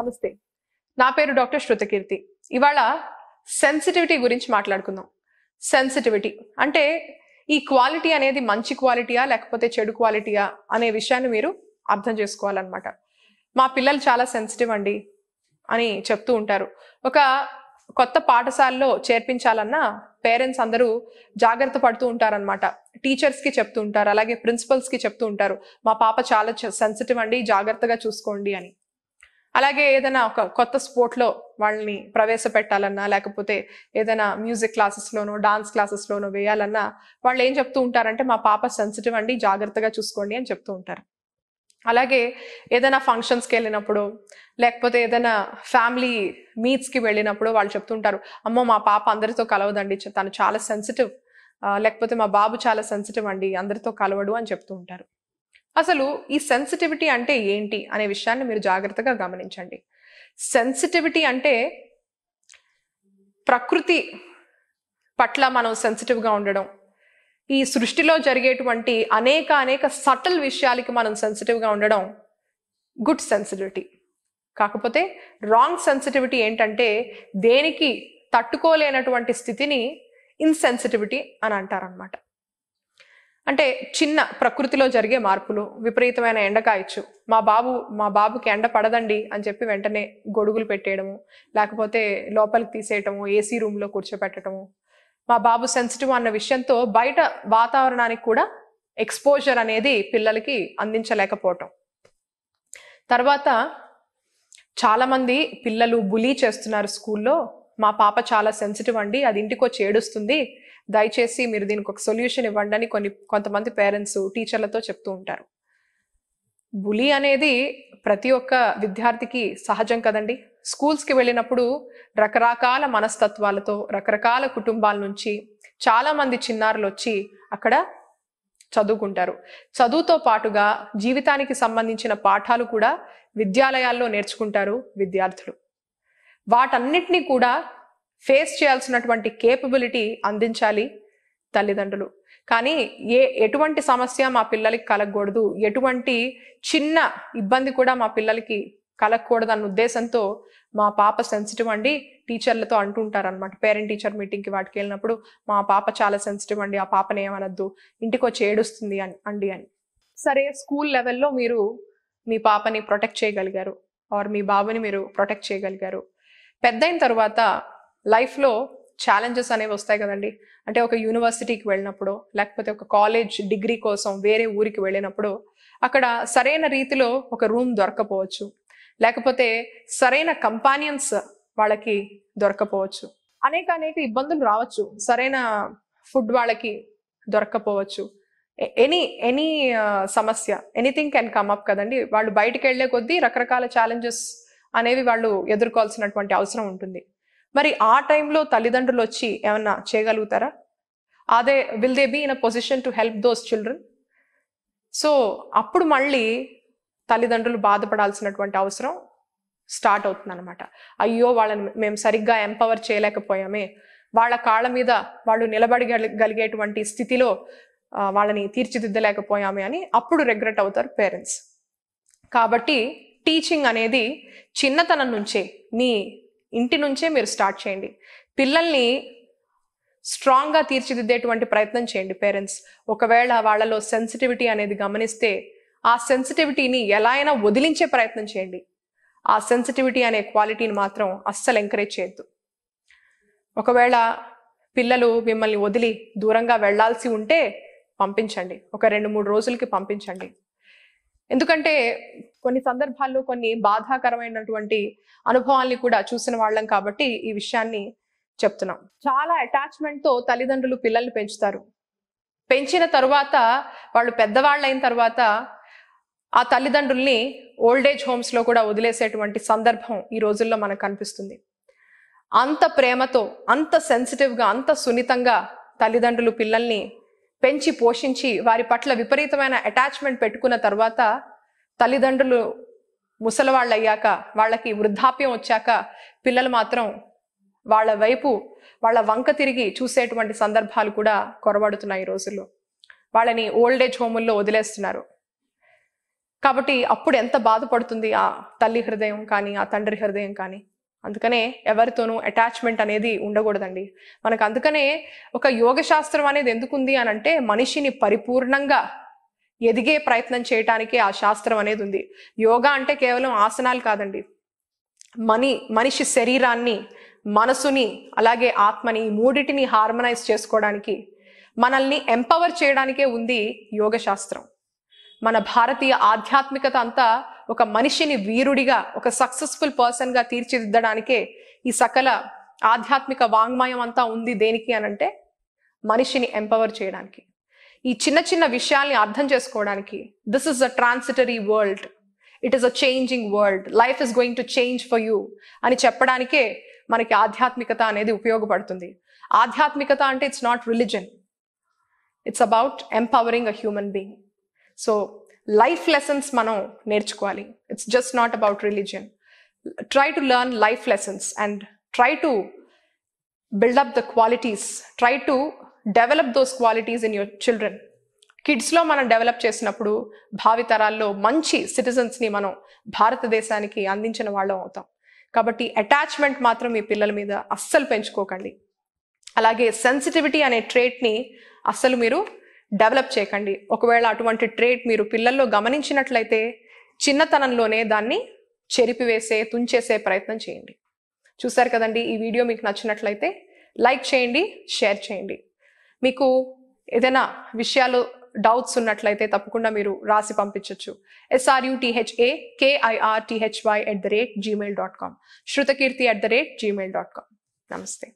నమస్తే. నా పేరు డాక్టర్ శృతకీర్తి. ఇవాళ సెన్సిటివిటీ గురించి మాట్లాడుకుందాం. సెన్సిటివిటీ అంటే ఈ క్వాలిటీ అనేది మంచి క్వాలిటీయా లేకపోతే చెడు క్వాలిటీయా అనే విషయాన్ని మీరు అర్థం చేసుకోవాలన్నమాట. మా పిల్లలు చాలా సెన్సిటివ్ అండి అని చెప్తూ ఉంటారు. ఒక కొత్త పాఠశాలలో చేర్పించాలన్నా పేరెంట్స్ అందరూ జాగ్రత్త పడుతూ ఉంటారనమాట టీచర్స్కి చెప్తూ ఉంటారు అలాగే ప్రిన్సిపల్స్కి చెప్తూ ఉంటారు. మా పాప చాలా సెన్సిటివ్ అండి జాగ్రత్తగా చూసుకోండి అని. అలాగే ఏదైనా ఒక కొత్త స్పోర్ట్లో వాళ్ళని ప్రవేశపెట్టాలన్నా లేకపోతే ఏదైనా మ్యూజిక్ క్లాసెస్లోనో డాన్స్ క్లాసెస్లోనో వేయాలన్నా వాళ్ళు ఏం చెప్తూ ఉంటారంటే మా పాప సెన్సిటివ్ అండి జాగ్రత్తగా చూసుకోండి అని చెప్తూ ఉంటారు. అలాగే ఏదైనా ఫంక్షన్స్కి వెళ్ళినప్పుడు లేకపోతే ఏదైనా ఫ్యామిలీ మీట్స్కి వెళ్ళినప్పుడు వాళ్ళు చెప్తుంటారు అమ్మో మా పాప అందరితో కలవదండి తను చాలా సెన్సిటివ్ లేకపోతే మా బాబు చాలా సెన్సిటివ్ అండి అందరితో కలవడు అని చెప్తూ ఉంటారు. అసలు ఈ సెన్సిటివిటీ అంటే ఏంటి అనే విషయాన్ని మీరు జాగ్రత్తగా గమనించండి. సెన్సిటివిటీ అంటే ప్రకృతి పట్ల మనం సెన్సిటివ్గా ఉండడం. ఈ సృష్టిలో జరిగేటువంటి అనేక అనేక సటల్ విషయాలకి మనం సెన్సిటివ్గా ఉండడం గుడ్ సెన్సిటివిటీ కాకపోతే రాంగ్ సెన్సిటివిటీ ఏంటంటే దేనికి తట్టుకోలేనటువంటి స్థితిని ఇన్సెన్సిటివిటీ అని అంటారనమాట అంటే చిన్న ప్రకృతిలో జరిగే మార్పులు విపరీతమైన ఎండ కాయచ్చు. మా బాబు మా బాబుకి ఎండ పడదండి అని చెప్పి వెంటనే గొడుగులు పెట్టేయడము లేకపోతే లోపలికి తీసేయటము ఏసీ రూమ్లో కూర్చోపెట్టడము మా బాబు సెన్సిటివ్ అన్న విషయంతో బయట వాతావరణానికి కూడా ఎక్స్పోజర్ అనేది పిల్లలకి అందించలేకపోవటం. తర్వాత చాలామంది పిల్లలు బులీ చేస్తున్నారు స్కూల్లో. మా పాప చాలా సెన్సిటివ్ అండి అది ఇంటికి వచ్చి ఏడుస్తుంది. దయచేసి మీరు దీనికి ఒక సొల్యూషన్ ఇవ్వండి అని కొన్ని కొంతమంది పేరెంట్స్ టీచర్లతో చెప్తూ ఉంటారు. బులి అనేది ప్రతి ఒక్క విద్యార్థికి సహజం కదండి. స్కూల్స్కి వెళ్ళినప్పుడు రకరకాల మనస్తత్వాలతో రకరకాల కుటుంబాల నుంచి చాలామంది చిన్నారులు వచ్చి అక్కడ చదువుకుంటారు. చదువుతో పాటుగా జీవితానికి సంబంధించిన పాఠాలు కూడా విద్యాలయాల్లో నేర్చుకుంటారు విద్యార్థులు. వాటన్నిటినీ కూడా ఫేస్ చేయాల్సినటువంటి కేపబిలిటీ అందించాలి తల్లిదండ్రులు. కానీ ఏ ఎటువంటి సమస్య మా పిల్లలకి కలగకూడదు. ఎటువంటి చిన్న ఇబ్బంది కూడా మా పిల్లలకి కలగకూడదు అన్న ఉద్దేశంతో మా పాప సెన్సిటివ్ అండి. టీచర్లతో అంటుంటారనమాట పేరెంట్ టీచర్ మీటింగ్కి వాటికి వెళ్ళినప్పుడు మా పాప చాలా సెన్సిటివ్ అండి. ఆ పాపని ఏమనద్దు. ఇంటికి వచ్చి ఏడుస్తుంది అని అండి అని. సరే స్కూల్ లెవెల్లో మీరు మీ పాపని ప్రొటెక్ట్ చేయగలిగారు. ఆర్ మీ బాబుని మీరు ప్రొటెక్ట్ చేయగలిగారు. పెద్దయిన తర్వాత లైఫ్లో ఛాలెంజెస్ అనేవి వస్తాయి కదండి. అంటే ఒక యూనివర్సిటీకి వెళ్ళినప్పుడు లేకపోతే ఒక కాలేజ్ డిగ్రీ కోసం వేరే ఊరికి వెళ్ళినప్పుడు అక్కడ సరైన రీతిలో ఒక రూమ్ దొరకపోవచ్చు. లేకపోతే సరైన కంపానియన్స్ వాళ్ళకి దొరకపోవచ్చు. అనేక అనేక ఇబ్బందులు రావచ్చు. సరైన ఫుడ్ వాళ్ళకి దొరకపోవచ్చు. ఎనీ ఎనీ సమస్య ఎనీథింగ్ కెన్ కమ్ అప్ కదండి. వాళ్ళు బయటికి వెళ్ళే కొద్దీ రకరకాల ఛాలెంజెస్ అనేవి వాళ్ళు ఎదుర్కోవాల్సినటువంటి అవసరం ఉంటుంది. మరి ఆ టైంలో తల్లిదండ్రులు వచ్చి ఏమన్నా చేయగలుగుతారా? అదే will they be in a position to help those children so అప్పుడు మళ్ళీ తల్లిదండ్రులు బాధపడాల్సినటువంటి అవసరం స్టార్ట్ అవుతుంది అనమాట అయ్యో వాళ్ళని మేము సరిగ్గా ఎంపవర్ చేయలేకపోయామే. వాళ్ళ కాళ్ళ మీద వాళ్ళు నిలబడగలిగేటువంటి స్థితిలో వాళ్ళని తీర్చిదిద్దలేకపోయామే అని అప్పుడు రిగ్రెట్ అవుతారు పేరెంట్స్ కాబట్టి టీచింగ్ అనేది చిన్నతనం నుంచే నీ ఇంటి నుంచే మీరు స్టార్ట్ చేయండి. పిల్లల్ని స్ట్రాంగ్గా తీర్చిదిద్దేటువంటి ప్రయత్నం చేయండి పేరెంట్స్. ఒకవేళ వాళ్ళలో సెన్సిటివిటీ అనేది గమనిస్తే ఆ సెన్సిటివిటీని ఎలా అయినా వదిలించే ప్రయత్నం చేయండి. ఆ సెన్సిటివిటీ అనే క్వాలిటీని మాత్రం అస్సలు ఎంకరేజ్ చేయొద్దు. ఒకవేళ పిల్లలు మిమ్మల్ని వదిలి దూరంగా వెళ్ళాల్సి ఉంటే పంపించండి. ఒక రెండు మూడు రోజులకి పంపించండి. ఎందుకంటే కొన్ని సందర్భాల్లో కొన్ని బాధాకరమైనటువంటి అనుభవాల్ని కూడా చూసిన వాళ్ళం కాబట్టి ఈ విషయాన్ని చెప్తున్నాం. చాలా అటాచ్మెంట్తో తల్లిదండ్రులు పిల్లల్ని పెంచుతారు. పెంచిన తరువాత వాళ్ళు పెద్దవాళ్ళు అయిన తర్వాత ఆ తల్లిదండ్రుల్ని ఓల్డేజ్ హోమ్స్లో కూడా వదిలేసేటువంటి సందర్భం ఈ రోజుల్లో మనకు కనిపిస్తుంది. అంత ప్రేమతో అంత సెన్సిటివ్గా అంత సున్నితంగా తల్లిదండ్రులు పిల్లల్ని పెంచి పోషించి వారి పట్ల విపరీతమైన అటాచ్మెంట్ పెట్టుకున్న తర్వాత తల్లిదండ్రులు ముసలివాళ్ళు అయ్యాక వాళ్ళకి వృద్ధాప్యం వచ్చాక పిల్లలు మాత్రం వాళ్ళ వైపు వాళ్ళ వంక తిరిగి చూసేటువంటి సందర్భాలు కూడా కొరబడుతున్నాయి ఈ రోజుల్లో. వాళ్ళని ఓల్డ్ ఏజ్ హోముల్లో వదిలేస్తున్నారు. కాబట్టి అప్పుడు ఎంత బాధపడుతుంది ఆ తల్లి హృదయం కానీ ఆ తండ్రి హృదయం కానీ? అందుకనే ఎవరితోనూ అటాచ్మెంట్ అనేది ఉండకూడదండి. మనకు అందుకనే ఒక యోగ శాస్త్రం అనేది ఎందుకుంది అని అంటే మనిషిని పరిపూర్ణంగా ఎదిగే ప్రయత్నం చేయటానికి ఆ శాస్త్రం అనేది ఉంది. యోగా అంటే కేవలం ఆసనాలు కాదండి. మని మనిషి శరీరాన్ని మనసుని అలాగే ఆత్మని మూడిటిని హార్మనైజ్ చేసుకోవడానికి మనల్ని ఎంపవర్ చేయడానికే ఉంది యోగ శాస్త్రం. మన భారతీయ ఆధ్యాత్మికత అంతా ఒక మనిషిని వీరుడిగా ఒక సక్సెస్ఫుల్ పర్సన్గా తీర్చిదిద్దడానికే ఈ సకల ఆధ్యాత్మిక వాంగ్మయం అంతా ఉంది దేనికి అనంటే మనిషిని ఎంపవర్ చేయడానికి. ఈ చిన్న చిన్న విషయాల్ని అర్థం చేసుకోవడానికి this is a transitory world it is a changing world life is going to change for you అని చెప్పడానికే మనకి ఆధ్యాత్మికత అనేది ఉపయోగపడుతుంది. ఆధ్యాత్మికత అంటే it's not religion it's about empowering a human being so life lessons మనం నేర్చుకోవాలి. It's just not about religion try to learn life lessons and try to build up the qualities try to develop those qualities in your children కిడ్స్లో మనం develop చేసినప్పుడు భావితరాల్లో మంచి సిటిజన్స్ని మనం భారతదేశానికి అందించిన వాళ్ళం అవుతాం. కాబట్టి అటాచ్మెంట్ మాత్రం మీ పిల్లల మీద అస్సలు పెంచుకోకండి. అలాగే సెన్సిటివిటీ అనే ట్రేట్ని అస్సలు మీరు డెవలప్ చేయకండి. ఒకవేళ అటువంటి ట్రేట్ మీరు పిల్లల్లో గమనించినట్లయితే చిన్నతనంలోనే దాన్ని చెరిపివేసే తుంచేసే ప్రయత్నం చేయండి. చూసారు కదండి ఈ వీడియో మీకు నచ్చినట్లయితే లైక్ చేయండి షేర్ చేయండి. మీకు ఏదైనా విషయాలు డౌట్స్ ఉన్నట్లయితే తప్పకుండా మీరు రాసి పంపించవచ్చు S R U T H A K I R T H Y at the rate Gmail dot com Shrutakirti at the rate Gmail dot com నమస్తే